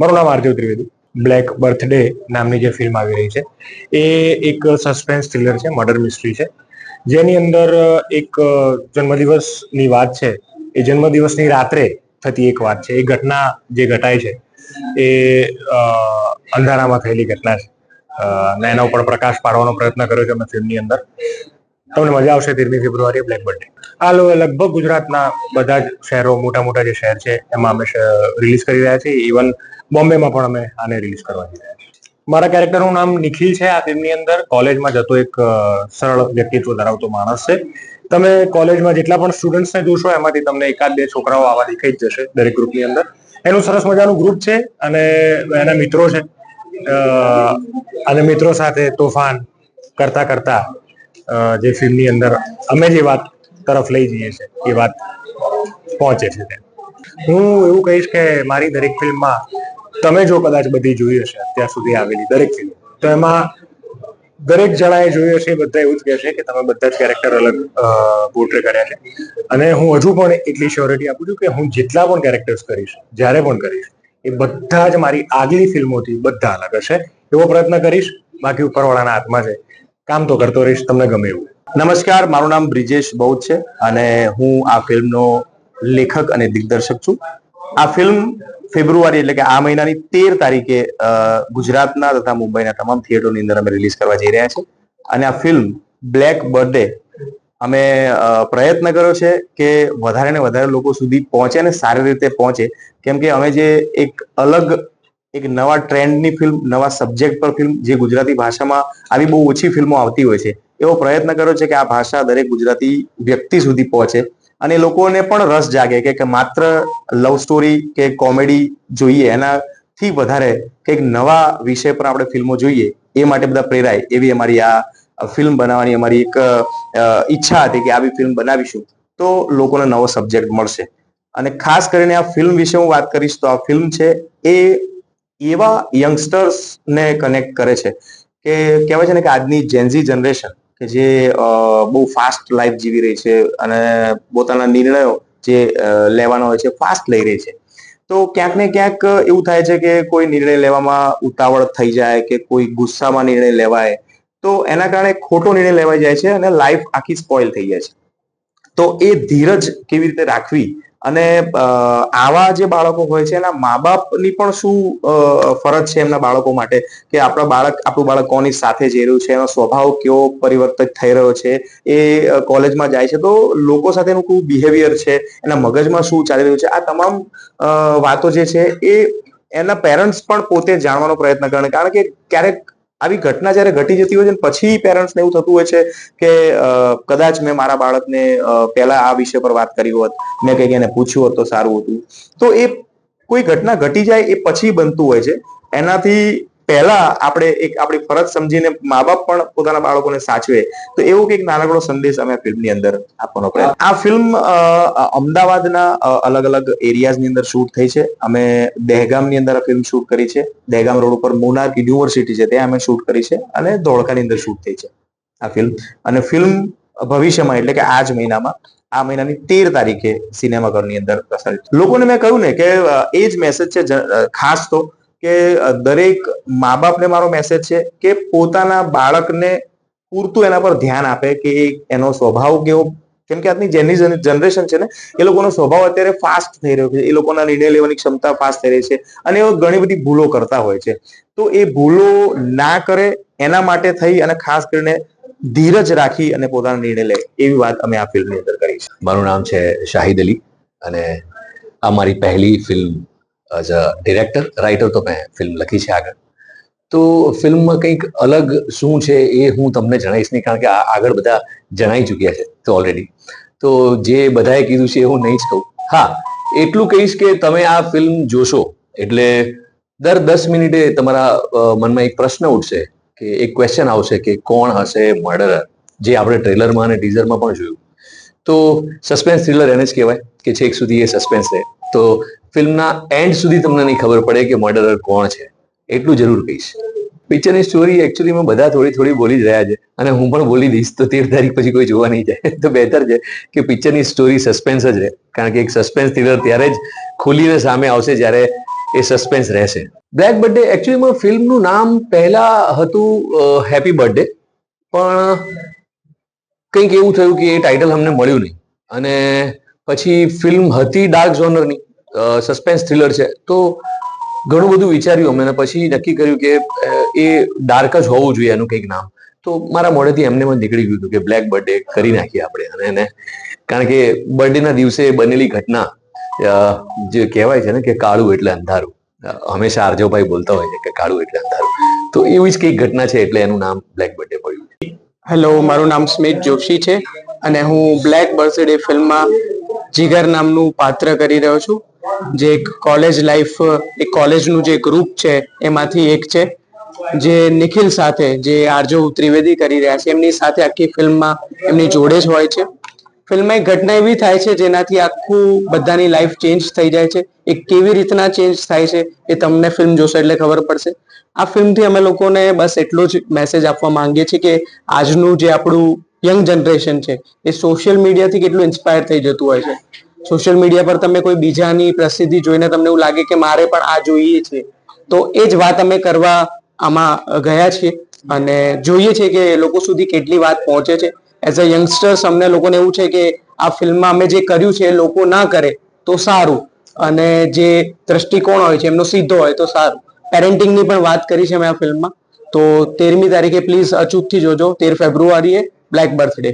મારું નામ આરતીવ Trivedi. Black birthday નામની જે ફિલ્મ આવી રહી છે, એ એક સસ્પેન્સ થ્રિલર છે મર્ડર મિસ્ટ્રી છે. જેની અંદર એક જન્મદિવસની વાત છે, એ જન્મદિવસની રાત્રે થતી એક વાત છે. એ ઘટના જે ઘટાય છે, એ અંધારામાં થયેલી ઘટના છે. અને એના ઉપર પ્રકાશ પાડવાનો પ્રયત્ન કર્યો છે અમે ફિલ્મની અંદર. તમને મજા આવશે તેરમી ફેબ્રુઆરી બ્લેક બર્થડે આ લગભગ ગુજરાતના બધા જ શહેરો મોટા મોટા જે શહેર છે, એમાં અમે રિલીઝ કરી રહ્યા છીએ. ઇવન બોમ્બેમાં પણ અમે આને રિલીઝ કરવા જઈ રહ્યા છીએ. મારા કેરેક્ટરનું નામ નિખિલ છે. આ ફિલ્મની અંદર કોલેજમાં જતો એક સરળ વ્યક્તિત્વ ધરાવતો માણસ છે. તમે કોલેજમાં જેટલા પણ સ્ટુડન્ટ્સને જોશો, એમાંથી તમને એકાદ બે છોકરાઓ આવા દેખાઈ જ જશે દરેક ગ્રુપની અંદર. એનું સરસ મજાનું ગ્રુપ છે અને એના મિત્રો છે. અને મિત્રો સાથે તોફાન કરતા કરતા જે ફિલ્મની અંદર અમે જે વાત તરફ લઈ જઈએ છીએ, એ વાત પહોંચે છે ત્યાં. હું એવું કહીશ કે મારી દરેક ફિલ્મમાં તમે જો કદાચ બધી જોઈ હશે, અત્યાર સુધી આવેલી દરેક ફિલ્મ, તો એમાં દરેક જણાએ જોયું હશે બધા એવું જ કહે છે કે તમે બધા જ કેરેક્ટર અલગ પોર્ટ્રે કર્યા છે. અને હું હજુ પણ એટલી શ્યોરિટી આપું છું કે હું જેટલા પણ કેરેક્ટર્સ કરીશ, જ્યારે પણ કરીશ, એ બધા જ મારી આગલી ફિલ્મોથી બધા અલગ હશે. એવો પ્રયત્ન કરીશ, બાકી ઉપરવાળાના હાથમાં છે. કામ તો કરતો રહીશ, તમને ગમે એવું. નમસ્કાર, મારું નામ બ્રિજેશ બૌદ્ધ છે અને હું આ ફિલ્મનો લેખક અને દિગ્દર્શક છું. આ ફિલ્મ ફેબ્રુઆરી એટલે કે આ મહિનાની તેર તારીખે ગુજરાતના તથા મુંબઈના તમામ થિયેટરની અંદર અમે રિલીઝ કરવા જઈ રહ્યા છે અને આ ફિલ્મ બ્લેક બર્થડે અમે પ્રયત્ન કર્યો છે કે વધારે ને વધારે લોકો સુધી પહોંચે અને સારી રીતે પહોંચે. કેમ કે અમે જે એક અલગ એક નવા ટ્રેન્ડની ફિલ્મ નવા સબ્જેક્ટ પર ફિલ્મ જે ગુજરાતી ભાષામાં આવી બહુ ઓછી ફિલ્મો આવતી હોય છે, એવો પ્રયત્ન કર્યો છે કે આ ભાષા દરેક ગુજરાતી વ્યક્તિ સુધી પહોંચે અને લોકોને પણ રસ જાગે કે- માત્ર લવ સ્ટોરી કે કોમેડી જોઈએ, એનાથી વધારે કંઈક નવા વિષય પર આપણે ફિલ્મો જોઈએ, એ માટે બધા પ્રેરાય. એવી અમારી આ ફિલ્મ બનાવવાની અમારી એક ઈચ્છા હતી કે આવી ફિલ્મ બનાવીશું, તો લોકોને નવો સબ્જેક્ટ મળશે. અને ખાસ કરીને આ ફિલ્મ વિશે હું વાત કરીશ તો આ ફિલ્મ છે એ એવા યંગસ્ટર્સ ને કનેક્ટ કરે છે કે કહેવાય છે ને કે આજની જેન્ઝી જનરેશન કે જે બહુ ફાસ્ટ લાઈફ જીવી રહી છે અને પોતાના નિર્ણયો જે લેવાના હોય છે ફાસ્ટ લઈ રહી છે. તો ક્યાંક ને ક્યાંક એવું થાય છે કે કોઈ નિર્ણય લેવામાં ઉતાવળ થઈ જાય કે કોઈ ગુસ્સામાં નિર્ણય લેવાય, તો એના કારણે ખોટો નિર્ણય લેવાઈ જાય છે અને લાઈફ આખી સ્પોઇલ થઈ જાય છે. તો એ ધીરજ કેવી રીતે રાખવી અને આવા જે બાળકો હોય છે, એના મા બાપની પણ શું ફરજ છે એમના બાળકો માટે? કે આપણા બાળક, આપણું બાળક કોની સાથે જઈ રહ્યું છે, એનો સ્વભાવ કેવો પરિવર્તિત થઈ રહ્યો છે, એ કોલેજમાં જાય છે. તો લોકો સાથેનું કેવું બિહેવિયર છે, એના મગજમાં શું ચાલી રહ્યું છે? આ તમામ વાતો જે છે, એ એના પેરેન્ટ્સ પણ પોતે જાણવાનો પ્રયત્ન કરે કારણ કે ક્યારેક આવી ઘટના જ્યારે ઘટી જતી હોય છે પછી પેરેન્ટ્સને એવું થતું હોય છે કે કદાચ મેં મારા બાળકને પહેલા આ વિષય પર વાત કરી હોત, મેં કંઈક એને પૂછ્યું હોત તો સારું હતું. તો એ કોઈ ઘટના ઘટી જાય એ પછી બનતું હોય છે. એનાથી પહેલા આપણે એક આપણી ફરજ સમજીને મા બાપ પણ પોતાના બાળકોને સાચવે, તો એવો કંઈક નાનકડો સંદેશ અમે ફિલ્મની અંદર આપવાનો પ્રયત્ન આ ફિલ્મ અમદાવાદના અલગ અલગ એરિયાઝની અંદર શૂટ થઈ છે. અમે દહેગામની અંદર ફિલ્મ શૂટ કરી છે. દહેગામ રોડ ઉપર મોનાર્ક યુનિવર્સિટી છે, ત્યાં અમે શૂટ કરી છે અને ધોળકાની અંદર શૂટ થઈ છે આ ફિલ્મ. અને ફિલ્મ ભવિષ્યમાં, એટલે કે આ જ મહિનામાં, આ મહિનાની તેર તારીખે સિનેમાઘરની અંદર પ્રસારિત લોકોને મેં કહ્યું ને કે એ જ મેસેજ છે ખાસ તો કે દરેક મા બાપને મારો મેસેજ છે કે પોતાના બાળકને પૂરતું એના પર ધ્યાન આપે કે એનો સ્વભાવ કેવો. કેમ કે આજની જેની જનરેશન છે ને, એ લોકોનો સ્વભાવ અત્યારે ફાસ્ટ થઈ રહ્યો છે. એ લોકોના નિર્ણય લેવાની ક્ષમતા ફાસ્ટ થઈ રહી છે અને એઓ ઘણી બધી ભૂલો કરતા હોય છે. તો એ ભૂલો ના કરે એના માટે થઈ અને ખાસ કરીને ધીરજ રાખી અને પોતાનો નિર્ણય લે. એવી વાત અમે આ ફિલ્મની અંદર કરી છે. મારું નામ છે શાહિદ અલી અને આ મારી પહેલી film as a director writer તો મેં ફિલ્મ લખી છે આગળ. તો ફિલ્મમાં કંઈક અલગ શું છે એ હું તમને જણાવીશ નહીં, કારણ કે આગળ બધા જણાઈ ચૂક્યા છે તો ઓલરેડી તો જે બધાએ કીધું છે એ હું નહીં જ કહું. હા, એટલું કહીશ કે તમે આ ફિલ્મ જોશો, એટલે દર દસ મિનિટે તમારા મનમાં એક પ્રશ્ન ઉઠશે કે, એક ક્વેશ્ચન આવશે કે કોણ હશે મર્ડરર જે આપણે ટ્રેલરમાં અને ટીઝરમાં પણ જોયું. તો સસ્પેન્સ થ્રિલર એને જ કહેવાય કે છેક સુધી એ સસ્પેન્સ રહે. તો ફિલ્મના એન્ડ સુધી તમને નહીં ખબર પડે કે મર્ડરર કોણ છે. એટલું જરૂર કહીશ. પિક્ચરની સ્ટોરી એકચ્યુઅલીમાં બધા થોડી થોડી બોલી જ રહ્યા છે અને હું પણ બોલી દઈશ તો તેર તારીખ પછી કોઈ જોવા નહીં જાય. તો બહેતર છે કે પિક્ચરની સ્ટોરી સસ્પેન્સ જ રહે. કારણ કે એક સસ્પેન્સ થ્રિલર ત્યારે જ ખુલીને સામે આવશે જ્યારે એ સસ્પેન્સ રહેશે. બ્લેક બર્થડે એકચ્યુઅલીમાં ફિલ્મનું નામ પહેલા હતું હેપી બર્થડે પણ કંઈક એવું થયું કે એ ટાઇટલ અમને મળ્યું નહીં. અને પછી ફિલ્મ હતી ડાર્ક ઝોનરની સસ્પેન્સ થ્રિલર છે. તો ઘણું બધું વિચાર્યું અમે પછી નક્કી કર્યું કે એ ડાર્ક જ હોવું જોઈએ એનું કંઈક નામ. તો મારા મોઢેથી એમને પણ નીકળી ગયું હતું કે બ્લેક બર્થડે કરી નાખીએ આપણે અને એને. કારણ કે બર્થડેના દિવસે બનેલી ઘટના જે કહેવાય છે ને કે કાળું એટલે અંધારું. હંમેશા આરજવભાઈ બોલતા હોય છે કે કાળું એટલે અંધારું. તો એવી જ કંઈક ઘટના છે એટલે એનું નામ બ્લેક બર્થડે પડ્યું હેલો મારું નામ સ્મિત જોશી છે અને હું બ્લેક બર્થડે ફિલ્મમાં જીગર નામનું પાત્ર કરી રહ્યો છું. જે એક કોલેજ લાઈફ એક કોલેજનું જે ગ્રુપ છે, એમાંથી એક છે. જે નિખિલ સાથે જે આરજો ત્રિવેદી કરી રહ્યા છે, એમની સાથે આખી ફિલ્મમાં એમની જોડે જ હોય છે. ફિલ્મમાં એક ઘટના એવી થાય છે, જેનાથી આખું બધાની લાઈફ ચેન્જ થઈ જાય છે. એ કેવી રીતના ચેન્જ થાય છે, એ તમને ફિલ્મ જોશો એટલે ખબર પડશે. આ ફિલ્મથી અમે લોકોને બસ એટલો જ મેસેજ આપવા માંગીએ છીએ કે આજનું જે આપણું યંગ જનરેશન છે, એ સોશિયલ મીડિયાથી કેટલું ઇન્સ્પાયર થઈ જતું હોય છે. સોશિયલ મીડિયા પર તમે કોઈ બીજાની પ્રસિદ્ધિ જોઈને તમને એવું લાગે કે મારે પણ આ જોઈએ છે, તો એ જ વાત અમે કરવા આમાં ગયા છીએ અને જોઈએ છે કે લોકો સુધી કેટલી વાત પહોંચે છે. એઝ અ યંગસ્ટર્સ અમને લોકોને એવું છે કે આ ફિલ્મમાં અમે જે કર્યું છે એ લોકો ના કરે, તો સારું. અને જે દ્રષ્ટિકોણ હોય છે, એમનો સીધો હોય તો સારું. પેરેન્ટિંગની પણ વાત કરી છે મેં આ ફિલ્મમાં. તો તેરમી તારીખે પ્લીઝ અચૂકથી જોજો. તેર ફેબ્રુઆરીએ બ્લેક બર્થડે